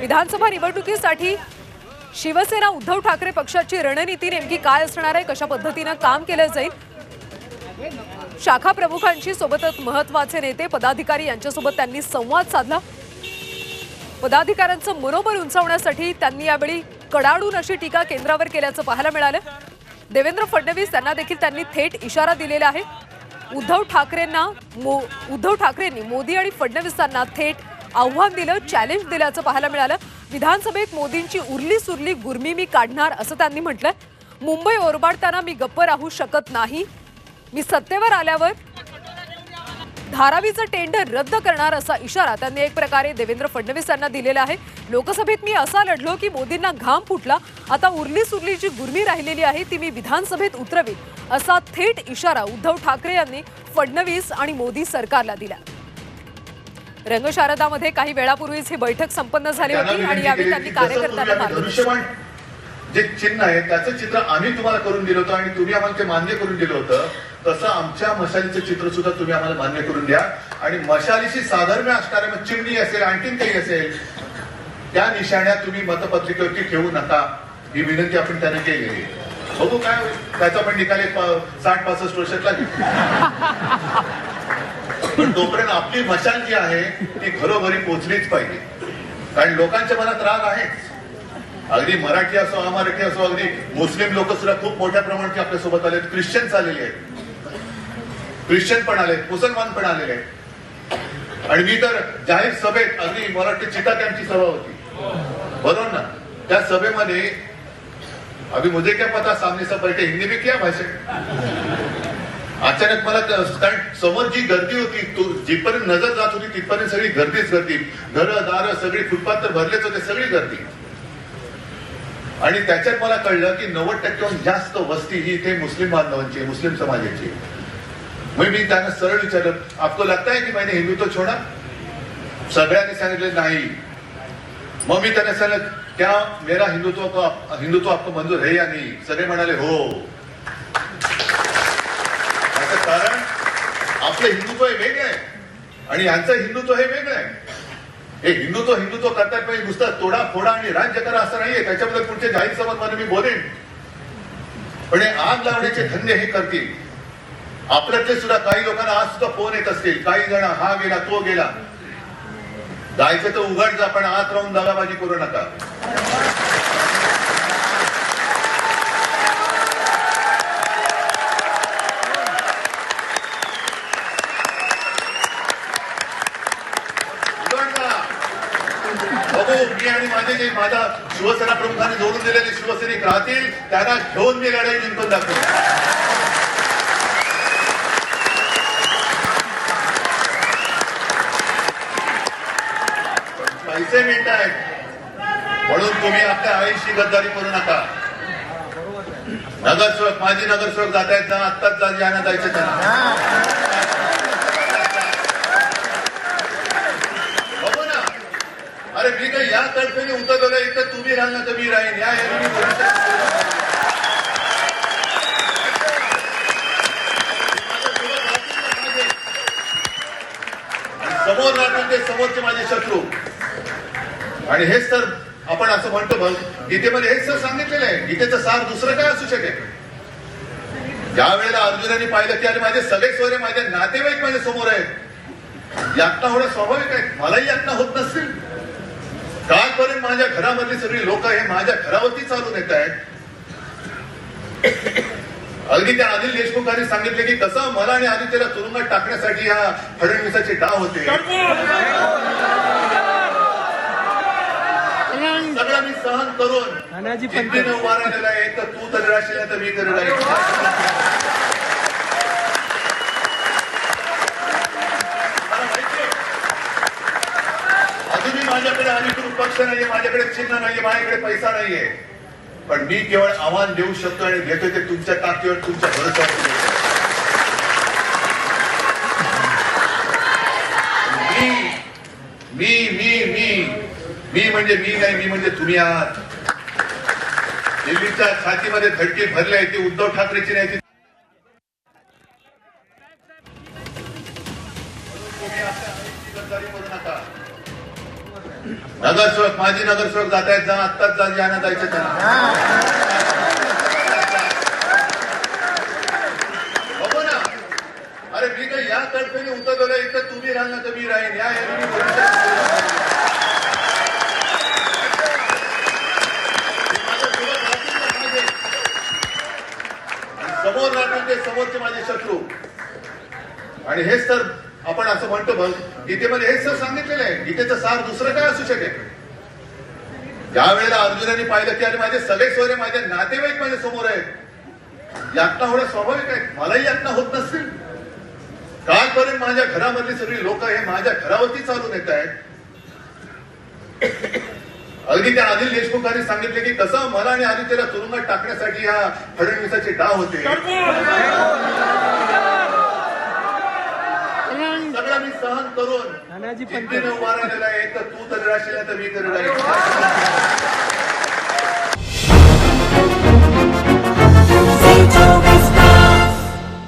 विधानसभा निवडणुकीसाठी शिवसेना उद्धव ठाकरे पक्षाची रणनीती नेमकी काय असणार आहे? कशा पद्धतीनं काम केलं जाईल? शाखा प्रमुखांशी सोबतच महत्त्वाचे नेते पदाधिकारी यांच्यासोबत त्यांनी संवाद साधला. पदाधिकाऱ्यांचं मनोबल उंचावण्यासाठी त्यांनी यावेळी कडाडून अशी टीका केंद्रावर केल्याचं पाहायला मिळालं. देवेंद्र फडणवीस यांना देखील त्यांनी थेट इशारा दिलेला आहे. उद्धव ठाकरेंना मो उद्धव ठाकरेंनी मोदी आणि फडणवीसांना थेट आव्हान दिलं चॅलेंज दिल्याचं पाहायला मिळालं. विधानसभेत मोदींची उरली सुरली गुरमी मी काढणार असं त्यांनी म्हटलं. मुंबई ओरबाडताना मी गप्प राहू शकत नाही. मी सत्तेवर आल्यावर धारावीचं टेंडर रद्द करणार असा इशारा त्यांनी एक प्रकारे देवेंद्र फडणवीस यांना दिलेला आहे. लोकसभेत मी असा लढलो की मोदींना घाम फुटला. आता उरली सुरली जी गुरमी राहिलेली आहे ती मी विधानसभेत उतरवी असा थेट इशारा उद्धव ठाकरे यांनी फडणवीस आणि मोदी सरकारला दिला. रंगशारदामध्ये काही वेळापूर्वीच ही बैठक संपन्न झाली होती आणि यावेळी केली त्यांनी कार्यकर्त्यांना जे चिन्ह आहे त्याचं चित्र आम्ही तुम्हाला करून दिलं होतं आणि तुम्ही आम्हाला ते मान्य करून दिलं होतं. तसं आमच्या मशालीचं चित्र सुद्धा तुम्ही आम्हाला मान्य करून द्या. आणि मशालीशी साधर्म्य असणारे मग चिमणी असेल आणखीन काही असेल त्या निशाण्या तुम्ही मतपत्रिकेवरती ठेवू नका. ही विनंती आपण त्याने आहे. बघू काय त्याचा पण निकाल साठ पासष्ट वर्षात लागेल पण तोपर्यंत आपली मशाल जी आहे ती घरोघरी पोचलीच पाहिजे. कारण लोकांच्या मनात राग आहेच. अगदी मराठी असो अमराठी असो अगदी मुस्लिम लोक सुद्धा खूप मोठ्या प्रमाणात आपल्यासोबत आले ख्रिश्चन्स आलेले आहेत. ख्रिश्चन पण आले मुसलमान पण आलेले आहेत. आणि मी तर जाहीर सभेत अगदी मराठी चिता त्यांची सभा होती. बरोबर ना? त्या सभेमध्ये अभी मुझे क्या पता सामने सब बैठे हिंदी में क्या भाषण अचानक मला कारण समोर जी गर्दी होती तो जिथपर्यंत नजर जात होती तिथपर्यंत सगळी गर्दीच गर्दी. घरं दारं सगळी फुटपाथ तर भरलेच होते सगळी गर्दी. आणि त्याच्यात मला कळलं की नव्वद टक्क्याहून जास्त वस्ती ही इथे मुस्लिम बांधवांची मुस्लिम समाजाची मग मी त्यांना सरळ विचारलं आपको लगता है की मैंने हिंदुत्व छोडा? सगळ्यांनी सांगितले नाही. मग मी त्यांना सांगितलं क्या मेरा हिंदुत्व हिंदुत्व आपको मंजूर है या नाही? सगळे म्हणाले हो याचं कारण आपलं हिंदुत्व हे वेगळं आहे. आणि यांचं हिंदुत्व हे वेगळं आहे. हे हिंदुत्व हिंदुत्व करतात पण नुसतं तोडा फोडा आणि राज्य करा असं नाहीये. त्याच्याबद्दल पुढचे जाहीर सभांमध्ये मी बोलेन. पण हे आग लावण्याचे धंदे हे करतील. आपल्यातले सुद्धा काही लोकांना आज सुद्धा फोन येत असतील. काही जण हा गेला तो गेला. जायचं तर उघड जा पण आत राहून दगाबाजी करू नका उघड जा. बघू मी आणि माझे जे माझा शिवसेना प्रमुखांनी जोडून दिलेले शिवसैनिक राहतील त्यांना घेऊन मी लढाई जिंकून दाखवतो. पैसे मिळत आहेत म्हणून तुम्ही आपल्या आईशी गद्दारी करू नका. नगरसेवक माझी नगरसेवक जात आहेत ना आत्ताच जा जायचं त्यांना बघू ना अरे मी काही उतरलेलं इथं तुम्ही राहील ना तर मी राहीन. या मी समोर राहतील ते समोरचे माझे शत्रू. आणि हेच तर आपण असं म्हणतो बघ गीतेमध्ये हेच तर सांगितलेलं आहे. गीतेचं सार दुसरं काय असू शकेल? ज्या वेळेला अर्जुनाने पाहिलं की अरे माझे सगळे सोयरे माझ्या नातेवाईक माझ्यासमोर आहेत. यातना होणं स्वाभाविक आहे मलाही यातना होत नसतील. कालपर्यंत माझ्या घरामधली सगळी लोक हे माझ्या घरावरती चालून येत आहेत. अगदी त्या अनिल देशमुखांनी सांगितले की कसं मला आणि आदित्यला तुरुंगात टाकण्यासाठी या फडणवीसाचे डाव होते. सगळं मी सहन करून उभा राहिलेला आहे तर तू तरी नाही तर मी तरी राहील मला माहितीये. अजूनही माझ्याकडे अधिकृत पक्ष नाहीये माझ्याकडे चिन्ह नाहीये माझ्याकडे पैसा नाहीये. पण मी केवळ आव्हान देऊ शकतो आणि देतो ते तुमच्या ताकदीवर तुमच्या भरोसा मी मी मी मी मी म्हणजे मी नाही मी म्हणजे तुम्ही आहात. दिल्लीच्या छातीमध्ये धडकी भरली आहे ती उद्धव ठाकरेची नाही ती नगरसेवक माजी नगरसेवक जात आहेत जा आत्ताच जा ज्यांना जायचं त्यांना. बघू ना. अरे मी काही या तडफेने उतरलेलं इथं तुम्ही राहाल ना तर मी राहीन. या समोर राहतील ते समोरचे माझे शत्रू. आणि हेच तर आपण असं म्हणतो बघ गीतेमध्ये हेच सर सांगितलेलं आहे गीतेचं सार दुसरं काय असू शकेल? ज्या वेळेला अर्जुनाने पाहिलं की अरे माझे सगळे सोयरे माझे नातेवाईक माझ्यासमोर आहेत. यातना होणं स्वाभाविक आहे? मलाही यातना होत नसतील. कालपर्यंत माझ्या घरामधली सगळी लोक हे माझ्या घरावरती चालून येत आहेत. अगदी त्या अनिल देशमुखांनी सांगितले की कसं मला आणि आदित्यला तुरुंगात टाकण्यासाठी या फडणवीसाचे डाव होते. सगळं मी सहन करून जिद्दीनं आहे तर तू तर राशील तर मी तर राहील